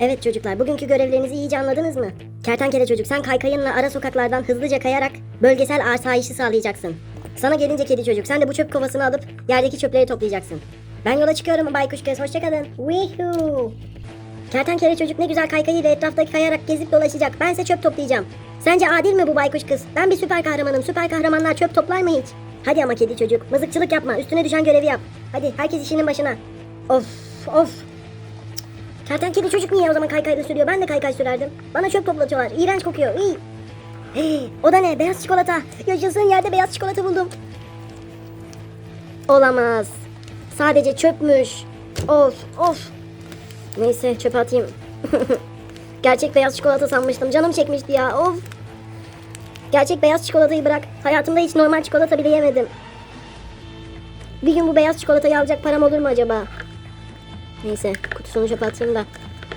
Evet çocuklar, bugünkü görevlerinizi iyice anladınız mı? Kertenkele çocuk, sen kaykayınla ara sokaklardan hızlıca kayarak bölgesel asayişi sağlayacaksın. Sana gelince kedi çocuk, sen de bu çöp kovasını alıp yerdeki çöpleri toplayacaksın. Ben yola çıkıyorum baykuş kız, hoşçakalın. Wihoo! Kertenkele çocuk ne güzel kaykayıyla etraftaki kayarak gezip dolaşacak. Bense çöp toplayacağım. Sence adil mi bu baykuş kız? Ben bir süper kahramanım. Süper kahramanlar çöp toplar mı hiç? Hadi ama kedi çocuk. Mızıkçılık yapma. Üstüne düşen görevi yap. Hadi herkes işinin başına. Of of. Kertenkele çocuk niye o zaman kaykayla sürüyor? Ben de kaykay sürerdim. Bana çöp toplatıyorlar. İğrenç kokuyor. İyi. Hey, o da ne? Beyaz çikolata. Yaşasın yerde beyaz çikolata buldum. Olamaz. Sadece çöpmüş. Of of. Neyse çöpe atayım. Gerçek beyaz çikolata sanmıştım. Canım çekmişti ya. Of. Gerçek beyaz çikolatayı bırak. Hayatımda hiç normal çikolata bile yemedim. Bir gün bu beyaz çikolatayı alacak param olur mu acaba? Neyse kutusunu çöpe atayım da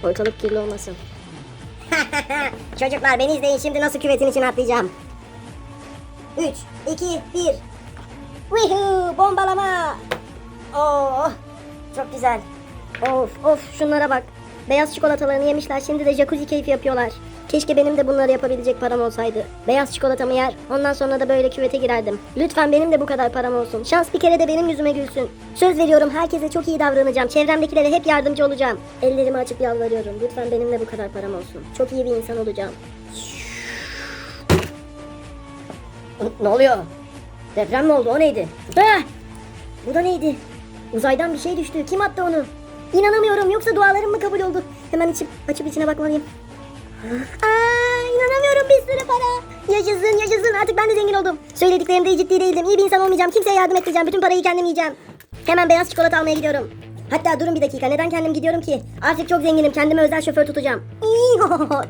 ortalık kirli olmasın. Çocuklar beni izleyin şimdi nasıl küvetin içine atlayacağım. 3, 2, 1. Woohoo! Bombalama! Oh! Çok güzel. Of of şunlara bak. Beyaz çikolatalarını yemişler şimdi de jacuzzi keyfi yapıyorlar. Keşke benim de bunları yapabilecek param olsaydı. Beyaz çikolatamı yer ondan sonra da böyle küvete girerdim. Lütfen benim de bu kadar param olsun. Şans bir kere de benim yüzüme gülsün. Söz veriyorum herkese çok iyi davranacağım. Çevremdekilere hep yardımcı olacağım. Ellerimi açıp yalvarıyorum. Lütfen benim de bu kadar param olsun. Çok iyi bir insan olacağım. Ne oluyor? Deprem mi oldu? O neydi? Bu da neydi? Uzaydan bir şey düştü. Kim attı onu? İnanamıyorum. Yoksa dualarım mı kabul oldu? Hemen içip açıp içine bakmalıyım. Aa, inanamıyorum bir sürü para. Yaşasın yaşasın artık ben de zengin oldum. Söylediklerimde ciddi değildim. İyi bir insan olmayacağım. Kimseye yardım etmeyeceğim. Bütün parayı kendim yiyeceğim. Hemen beyaz çikolata almaya gidiyorum. Hatta durun bir dakika. Neden kendim gidiyorum ki? Artık çok zenginim. Kendime özel şoför tutacağım.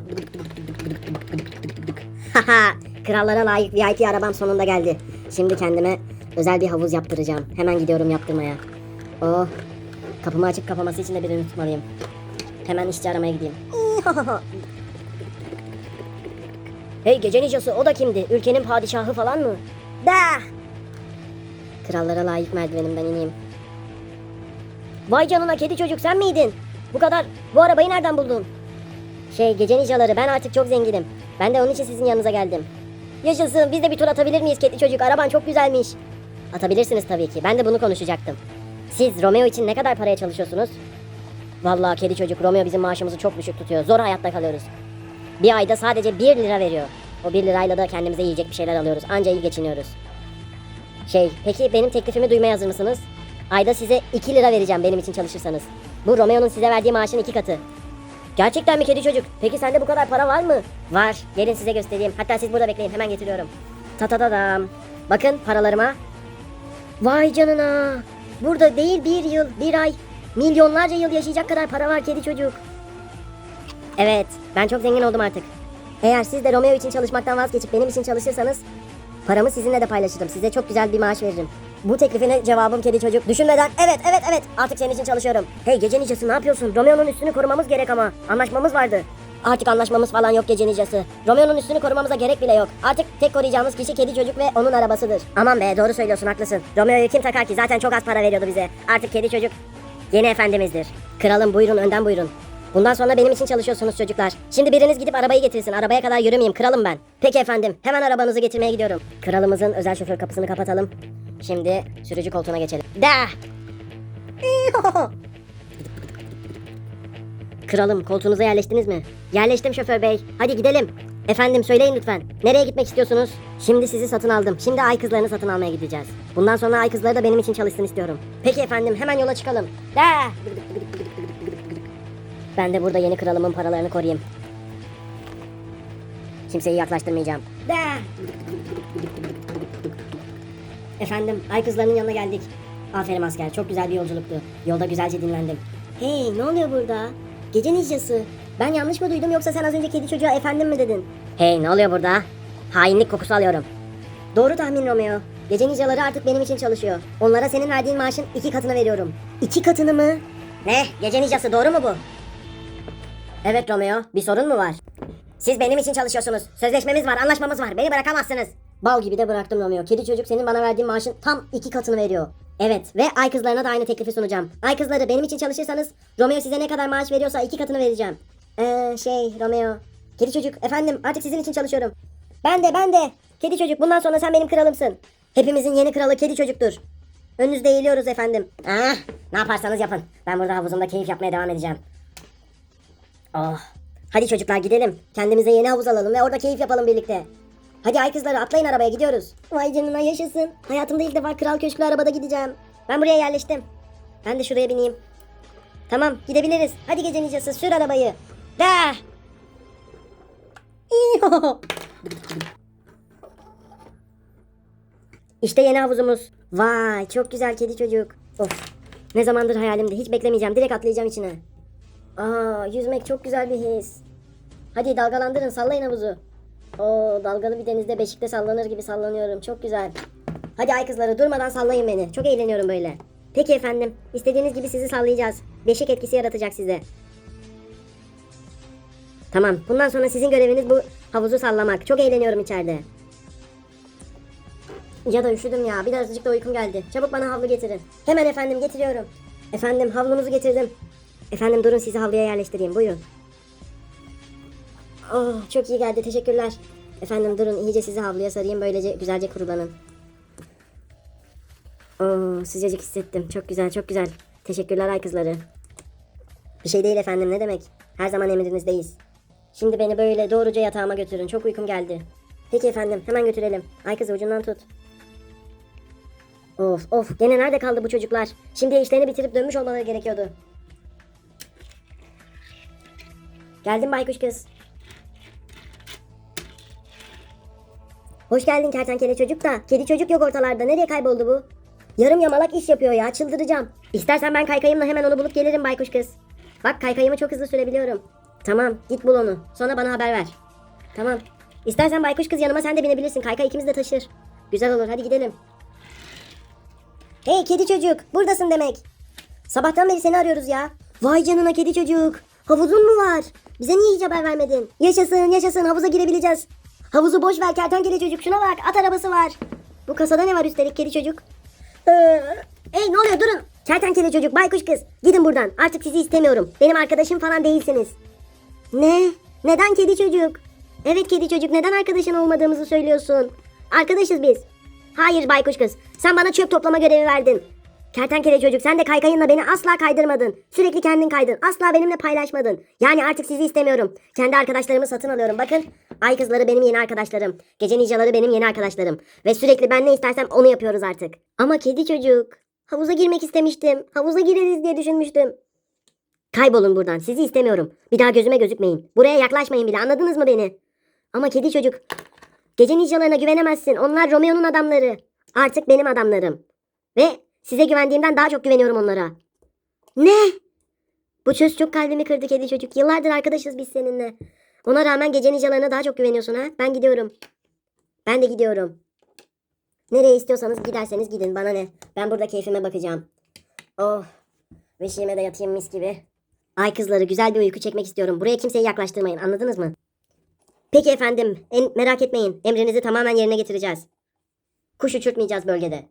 Haha, Krallara layık VIP arabam sonunda geldi. Şimdi kendime özel bir havuz yaptıracağım. Hemen gidiyorum yaptırmaya. Oh, kapımı açıp kapaması için de birini tutmalıyım. Hemen işçi aramaya gideyim. hey gece ninjası o da kimdi? Ülkenin padişahı falan mı? Da! Krallara layık merdivenimden ineyim. Vay canına kedi çocuk sen miydin? Bu kadar, bu arabayı nereden buldun? Şey gece ninjaları ben artık çok zenginim. Ben de onun için sizin yanınıza geldim. Yaşasın biz de bir tur atabilir miyiz kedi çocuk? Araban çok güzelmiş. Atabilirsiniz tabii ki. Ben de bunu konuşacaktım. Siz Romeo için ne kadar paraya çalışıyorsunuz? Vallahi kedi çocuk Romeo bizim maaşımızı çok düşük tutuyor. Zor hayatta kalıyoruz. Bir ayda sadece 1 lira veriyor. O 1 lirayla da kendimize yiyecek bir şeyler alıyoruz. Anca iyi geçiniyoruz. Şey, peki benim teklifimi duymaya hazır mısınız? Ayda size 2 lira vereceğim benim için çalışırsanız. Bu Romeo'nun size verdiği maaşın iki katı. Gerçekten mi kedi çocuk? Peki sende bu kadar para var mı? Var. Gelin size göstereyim. Hatta siz burada bekleyin. Hemen getiriyorum. Ta ta ta. Bakın paralarıma. Vay canına. Burada değil bir yıl, bir ay, milyonlarca yıl yaşayacak kadar para var kedi çocuk. Evet, ben çok zengin oldum artık. Eğer siz de Romeo için çalışmaktan vazgeçip benim için çalışırsanız paramı sizinle de paylaşırım. Size çok güzel bir maaş veririm. Bu teklifine cevabım kedi çocuk. Düşünmeden evet evet evet artık senin için çalışıyorum. Hey gece nicası ne yapıyorsun? Romeo'nun üstünü korumamız gerek ama. Anlaşmamız vardı. Artık anlaşmamız falan yok gece nicası. Romeo'nun üstünü korumamıza gerek bile yok. Artık tek koruyacağımız kişi kedi çocuk ve onun arabasıdır. Aman be doğru söylüyorsun haklısın. Romeo'yu kim takar ki? Zaten çok az para veriyordu bize. Artık kedi çocuk yeni efendimizdir. Kralım buyurun önden buyurun. Bundan sonra benim için çalışıyorsunuz çocuklar. Şimdi biriniz gidip arabayı getirsin. Arabaya kadar yürümeyeyim. Kralım ben. Peki efendim. Hemen arabanızı getirmeye gidiyorum. Kralımızın özel şoför kapısını kapatalım. Şimdi sürücü koltuğuna geçelim. Da! Kralım koltuğunuza yerleştiniz mi? Yerleştim şoför bey. Hadi gidelim. Efendim söyleyin lütfen. Nereye gitmek istiyorsunuz? Şimdi sizi satın aldım. Şimdi ay kızlarını satın almaya gideceğiz. Bundan sonra ay kızları da benim için çalışsın istiyorum. Peki efendim hemen yola çıkalım. Da! Ben de burada yeni kralımın paralarını koruyayım. Kimseyi yaklaştırmayacağım. Da! Efendim, ay kızlarının yanına geldik. Aferin asker, çok güzel bir yolculuktu. Yolda güzelce dinlendim. Hey, ne oluyor burada? Gece ninjası. Ben yanlış mı duydum yoksa sen az önce kedi çocuğa efendim mi dedin? Hey, ne oluyor burada? Hainlik kokusu alıyorum. Doğru tahmin Romeo. Gece ninjaları artık benim için çalışıyor. Onlara senin verdiğin maaşın iki katını veriyorum. İki katını mı? Ne? Gece ninjası doğru mu bu? Evet Romeo, bir sorun mu var? Siz benim için çalışıyorsunuz. Sözleşmemiz var, anlaşmamız var. Beni bırakamazsınız. Bal gibi de bıraktım Romeo. Kedi çocuk senin bana verdiğin maaşın tam iki katını veriyor. Evet ve ay kızlarına da aynı teklifi sunacağım. Ay kızları benim için çalışırsanız Romeo size ne kadar maaş veriyorsa iki katını vereceğim. Ee, şey Romeo. Kedi çocuk efendim artık sizin için çalışıyorum. Ben de ben de. Kedi çocuk bundan sonra sen benim kralımsın. Hepimizin yeni kralı kedi çocuktur. Önünüzde eğiliyoruz efendim. Ah, ne yaparsanız yapın. Ben burada havuzumda keyif yapmaya devam edeceğim. Oh. Hadi çocuklar gidelim. Kendimize yeni havuz alalım ve orada keyif yapalım birlikte. Hadi ay kızları atlayın arabaya gidiyoruz. Vay canına yaşasın. Hayatımda ilk defa kral köşklü arabada gideceğim. Ben buraya yerleştim. Ben de şuraya bineyim. Tamam gidebiliriz. Hadi gece nicası sür arabayı. Da. İyo. İşte yeni havuzumuz. Vay çok güzel kedi çocuk. Of. Ne zamandır hayalimdi. Hiç beklemeyeceğim. Direkt atlayacağım içine. Aa yüzmek çok güzel bir his. Hadi dalgalandırın sallayın havuzu. Oo dalgalı bir denizde beşikte sallanır gibi sallanıyorum. Çok güzel. Hadi ay kızları durmadan sallayın beni. Çok eğleniyorum böyle. Peki efendim. İstediğiniz gibi sizi sallayacağız. Beşik etkisi yaratacak size. Tamam. Bundan sonra sizin göreviniz bu havuzu sallamak. Çok eğleniyorum içeride. Ya da üşüdüm ya. Birazcık da uykum geldi. Çabuk bana havlu getirin. Hemen efendim getiriyorum. Efendim havlunuzu getirdim. Efendim durun sizi havluya yerleştireyim. Buyurun. Oh çok iyi geldi. Teşekkürler. Efendim durun iyice sizi havluya sarayım. Böylece güzelce kurulanın. Oo sıcacık hissettim. Çok güzel çok güzel. Teşekkürler ay kızları. Bir şey değil efendim ne demek. Her zaman emrinizdeyiz. Şimdi beni böyle doğruca yatağıma götürün. Çok uykum geldi. Peki efendim hemen götürelim. Ay kızı ucundan tut. Of of gene nerede kaldı bu çocuklar? Şimdi işlerini bitirip dönmüş olmaları gerekiyordu. Geldim baykuş kız. Hoş geldin kertenkele çocuk da. Kedi çocuk yok ortalarda. Nereye kayboldu bu? Yarım yamalak iş yapıyor ya. Çıldıracağım. İstersen ben kaykayımla hemen onu bulup gelirim baykuş kız. Bak kaykayımı çok hızlı sürebiliyorum. Tamam git bul onu. Sonra bana haber ver. Tamam. İstersen baykuş kız yanıma sen de binebilirsin. Kaykay ikimiz de taşır. Güzel olur hadi gidelim. Hey kedi çocuk buradasın demek. Sabahtan beri seni arıyoruz ya. Vay canına kedi çocuk. Havuzun mu var? Bize niye hiç haber vermedin? Yaşasın yaşasın havuza girebileceğiz. Havuzu boş ver kertenkele çocuk şuna bak at arabası var. Bu kasada ne var üstelik kedi çocuk? Ee, Hey ne oluyor durun. Kertenkele çocuk baykuş kız. Gidin buradan artık sizi istemiyorum. Benim arkadaşım falan değilsiniz. Ne? Neden kedi çocuk? Evet kedi çocuk neden arkadaşın olmadığımızı söylüyorsun? Arkadaşız biz. Hayır baykuş kız. Sen bana çöp toplama görevi verdin. Kertenkele çocuk sen de kaykayınla beni asla kaydırmadın. Sürekli kendin kaydın. Asla benimle paylaşmadın. Yani artık sizi istemiyorum. Kendi arkadaşlarımı satın alıyorum. Bakın ay kızları benim yeni arkadaşlarım. Gece ninjaları benim yeni arkadaşlarım. Ve sürekli ben ne istersem onu yapıyoruz artık. Ama kedi çocuk. Havuza girmek istemiştim. Havuza gireriz diye düşünmüştüm. Kaybolun buradan. Sizi istemiyorum. Bir daha gözüme gözükmeyin. Buraya yaklaşmayın bile. Anladınız mı beni? Ama kedi çocuk. Gece ninjalarına güvenemezsin. Onlar Romeo'nun adamları. Artık benim adamlarım. Ve size güvendiğimden daha çok güveniyorum onlara. Ne? Bu söz çok kalbimi kırdı kedi çocuk. Yıllardır arkadaşız biz seninle. Ona rağmen gece ninjalarına daha çok güveniyorsun ha? Ben gidiyorum. Ben de gidiyorum. Nereye istiyorsanız giderseniz gidin. Bana ne? Ben burada keyfime bakacağım. Oh. Beşiğime de yatayım mis gibi. Ay kızları güzel bir uyku çekmek istiyorum. Buraya kimseyi yaklaştırmayın. Anladınız mı? Peki efendim. En, merak etmeyin. Emrinizi tamamen yerine getireceğiz. Kuş uçurtmayacağız bölgede.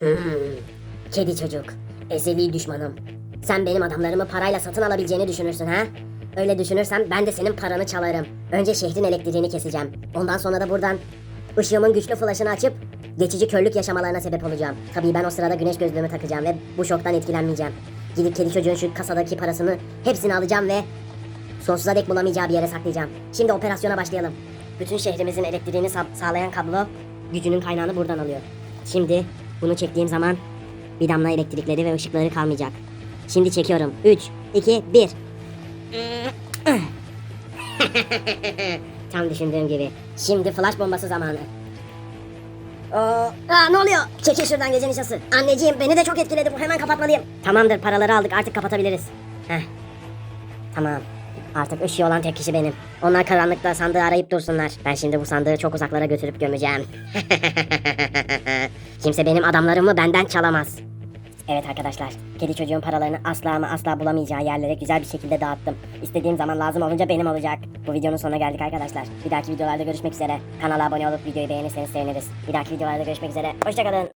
Hmm, kedi çocuk. Ezeli düşmanım. Sen benim adamlarımı parayla satın alabileceğini düşünürsün ha? Öyle düşünürsen ben de senin paranı çalarım. Önce şehrin elektriğini keseceğim. Ondan sonra da buradan ışığımın güçlü flaşını açıp geçici körlük yaşamalarına sebep olacağım. Tabii ben o sırada güneş gözlüğümü takacağım ve bu şoktan etkilenmeyeceğim. Gidip kedi çocuğun şu kasadaki parasını hepsini alacağım ve sonsuza dek bulamayacağı bir yere saklayacağım. Şimdi operasyona başlayalım. Bütün şehrimizin elektriğini sa- sağlayan kablo gücünün kaynağını buradan alıyor. Şimdi bunu çektiğim zaman bir damla elektrikleri ve ışıkları kalmayacak. Şimdi çekiyorum. 3, 2, 1. Tam düşündüğüm gibi. Şimdi flash bombası zamanı. Oo, aa, ne oluyor? Çekil şuradan gece nişası. Anneciğim beni de çok etkiledi bu. Hemen kapatmalıyım. Tamamdır paraları aldık artık kapatabiliriz. Heh. Tamam. Artık ışığı olan tek kişi benim. Onlar karanlıkta sandığı arayıp dursunlar. Ben şimdi bu sandığı çok uzaklara götürüp gömeceğim. Kimse benim adamlarımı benden çalamaz. Evet arkadaşlar, kedi çocuğun paralarını asla ama asla bulamayacağı yerlere güzel bir şekilde dağıttım. İstediğim zaman lazım olunca benim olacak. Bu videonun sonuna geldik arkadaşlar. Bir dahaki videolarda görüşmek üzere. Kanala abone olup videoyu beğenirseniz seviniriz. Bir dahaki videolarda görüşmek üzere. Hoşçakalın.